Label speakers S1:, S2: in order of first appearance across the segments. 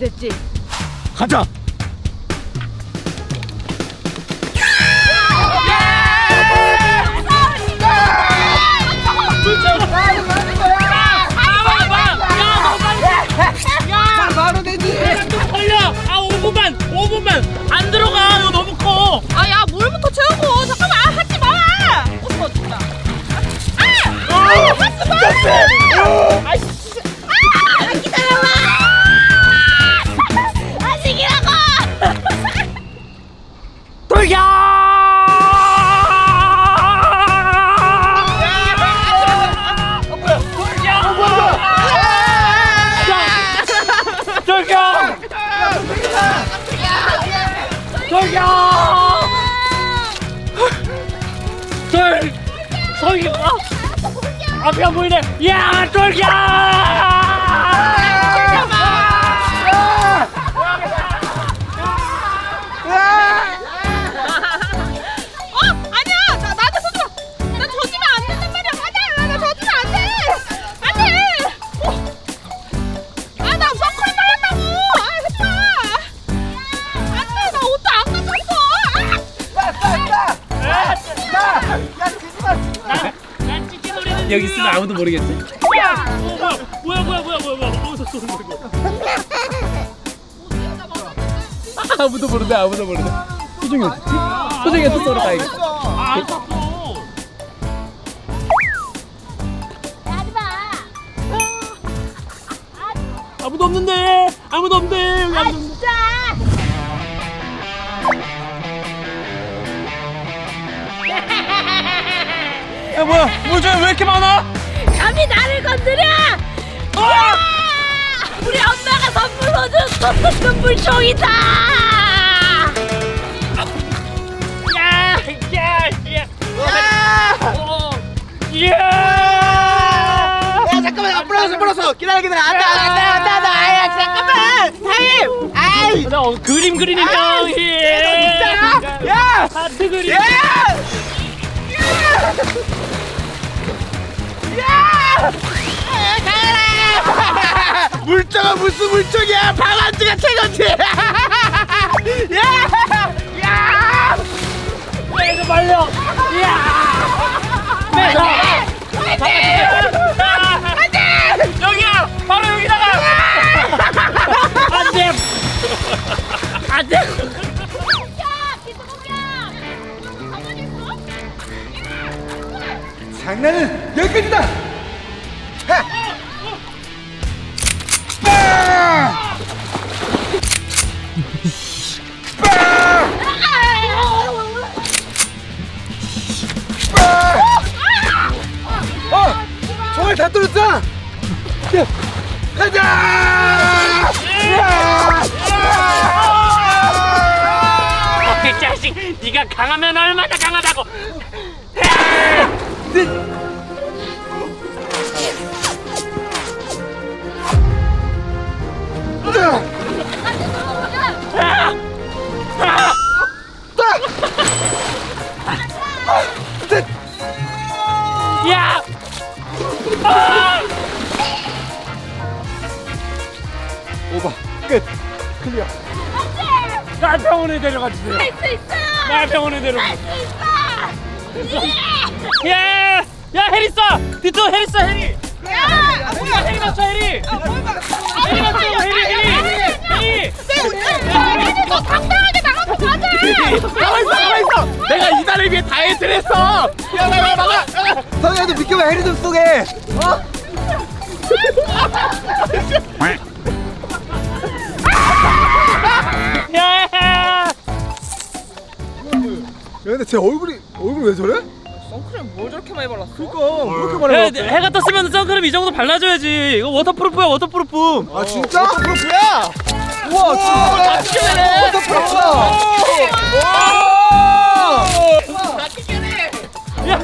S1: 준비됐지?
S2: 가자.
S3: 앞이 안 보이네! 야!
S1: 어
S3: 여기 있으면 아무도 모르겠지? 야! 어, 뭐야 뭐야 뭐야 뭐야 뭐야 어디서 쏘는 거야 이거
S2: 아무도 모르네. 아무도 모르네. 소중이 어딨지? 소중이한테 쏘러 가야겠다.
S3: 아 쐈어 아무도 없는데 아무도 없는데 여기 아무도 없는데
S2: 야 뭐야? 뭐저왜 이렇게 많아?
S1: 감히 나를 건드려! 아! 우리 엄마가 선물로 준 소스 눈물총이다!
S3: 야! 야! 야! 어! 야!
S4: 야 잠깐만 안 불었어 불었어 기다려 기다려 안돼 안돼 안돼 안돼 아야 잠깐만 타임 아이
S3: 나 어, 그림 그리는 형이
S4: 진짜 야
S3: 하트 그림
S4: 야! 가라! 물정아 무슨 물정이야? 방안지가 최고지 야! 야!
S3: 이거 말려! 야! 매서 안돼 여기야! 바로 여기다가! 안돼! 안돼
S4: 장난은 여기까지다 어! 총알 다 뚫었어! 야, 가자!
S3: 이 자식 네가 강하면 얼마나 강하다고 야
S4: 오바 끝 클리어
S3: 나 병원에 데려가 주세요
S1: 할 수 있어!
S3: 나 병원에 데려가
S1: 할수 있어!
S3: 야! 야 해리 쏴! 디토 해리!
S1: 야!
S3: 해리 해리 맞춰 해리! 해리 맞춰 해리 해리! 해리!
S1: 내너 당당하게 나가서 가자!
S4: 가만 있어 가만 있어 내가 이달을 위해 다이어트를 했어 야 나가 나가 성현도 비켜봐 해리 좀 쏘게 어?
S3: 야!
S4: 야 근데 제 얼굴이 얼굴 왜 저래?
S1: 선크림 뭘 저렇게 많이 발랐어?
S4: 그니까 왜 이렇게 많이
S3: 해,
S4: 먹었어?
S3: 해가 떴으면 선크림 이 정도 발라줘야지 이거 워터프루프야 워터프루프
S4: 아 진짜? 워터프루프야? 우와 진짜 다 튀겨내네 워터프루프다
S3: 야!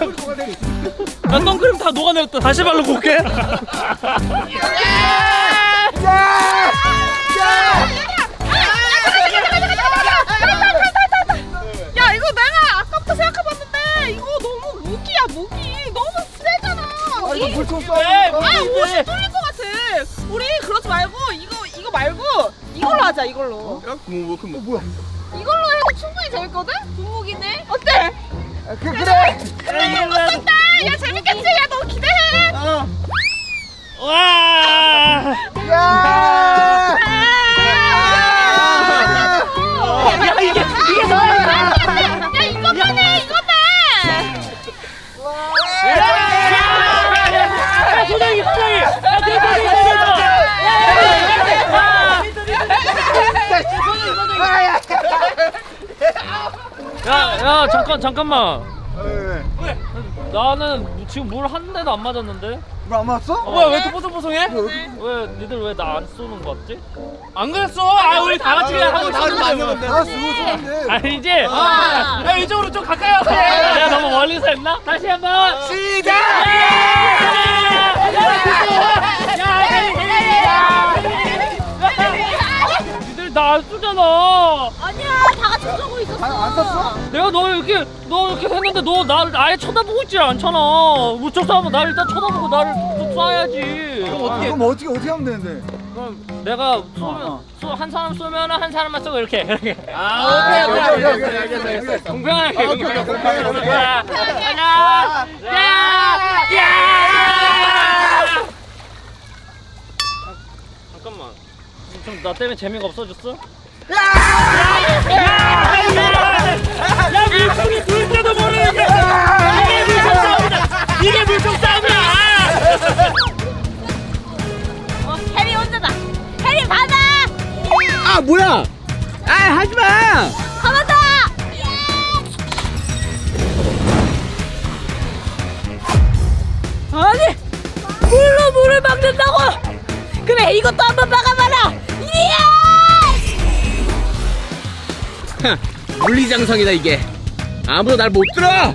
S3: 나 선크림 다 녹아내렸다 다시 바르고 올게
S1: 무기 너무 세잖아
S4: 아 이거 물총 쏴
S3: 왜?
S1: 아 옷이 뚫릴 것 같아 우리 그러지 말고 이거 이거 말고 이걸 하자 이걸로.
S4: 야, 뭐, 뭐, 뭐, 뭐야?
S1: 이걸로 해도 충분히 재밌거든? 분무기네. 어때?
S4: 아, 그, 그래.
S1: 야 재밌겠지? 야 너 기대해.
S4: 어.
S3: 잠깐, 잠깐만.
S4: 왜?
S3: 나는 지금 물 한 대도 안 맞았는데?
S4: 물안 맞았어?
S3: 뭐야, 왜 이렇게 뽀송뽀송해? 왜, 니들 왜 나 안 쏘는 거 같지? 안 그랬어! 아, 우리 다 같이 그냥 하고 있었는데.
S4: 나 쓰고 있었는데.
S3: 아니지? 야, 이쪽으로 좀 가까이 와서 해. 내가 너무 멀리서 했나? 다시 한 번.
S4: 시작!
S3: 니들 나안 쏘잖아.
S1: 아니야 다 같이 쏘고 있었어.
S4: 안 썼어?
S3: 내가 너 이렇게 너 이렇게 했는데 너 나를 아예 쳐다보고 있지 않잖아. 무척 싸면 나를 일단 쳐다보고 나를 또 쏴야지. 그럼 어떻게?
S4: 그럼 어떻게 어떻게 하면 되는데?
S3: 그럼 내가 쏘면
S4: 어.
S3: 쏘, 한 사람 쏘면 한 사람만 쏘고 이렇게 이렇게.
S4: 오케이, 오케이, 오케이, 오케이, 알겠어, 알겠어.
S3: 공평하게.
S4: 아, 오케이, 오케이, 공평하게, 공평하게.
S3: 하나, 야, 야. 잠깐만. 좀 나 때문에 재미가 없어졌어? 야! 야, 물총이 둘째도 모르는 게 이게 물총 싸움이다. 이게 물총 싸움이야.
S1: 어 해리 혼자다. 해리 받아.
S2: 아 뭐야? 아 하지 마.
S1: 한번 더. 아니 물로 물을 막는다고? 그래 이것도 한번 막
S2: 물리장성이다 이게. 아무도 날 못 들어.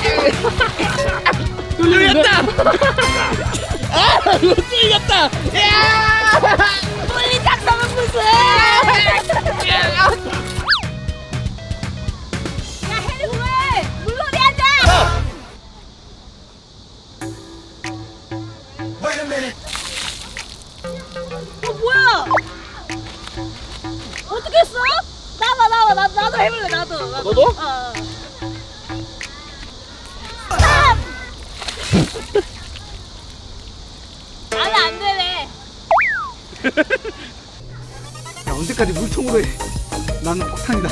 S2: 뚫렸다. 아, 못 뚫렸다.
S1: 물 나 나도 해볼래 나도. 나도.
S2: 너도?
S1: 어. 아니 안 되네.
S4: 야, 언제까지 물총으로 해? 나는 폭탄이다.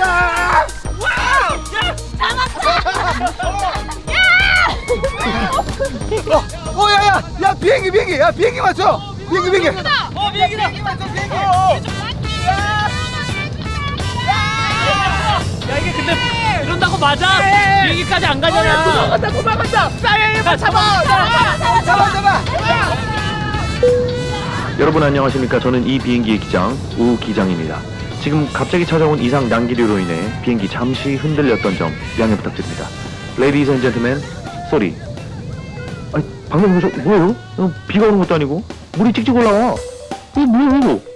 S1: 야!
S4: 어, 어, 야, 야, 야, 비행기, 비행기, 야, 비행기 맞춰! 비행기, 비행기!
S3: 어, 비행기다. 야, 이게 근데 이런다고 맞아? 비행기까지 안 가잖아.
S4: 도망간다, 도망간다!
S3: 야, 잡아.
S4: 잡아, 잡아!
S5: 여러분 안녕하십니까 저는 이 비행기의 기장 우 기장입니다 지금 갑자기 찾아온 이상 난기류로 인해 비행기 잠시 흔들렸던 점 양해 부탁드립니다 Ladies and gentlemen 쏘리 아니 방금 저 뭐예요? 어, 비가 오는 것도 아니고 물이 찍찍 올라와 이게 뭐야 이거 어?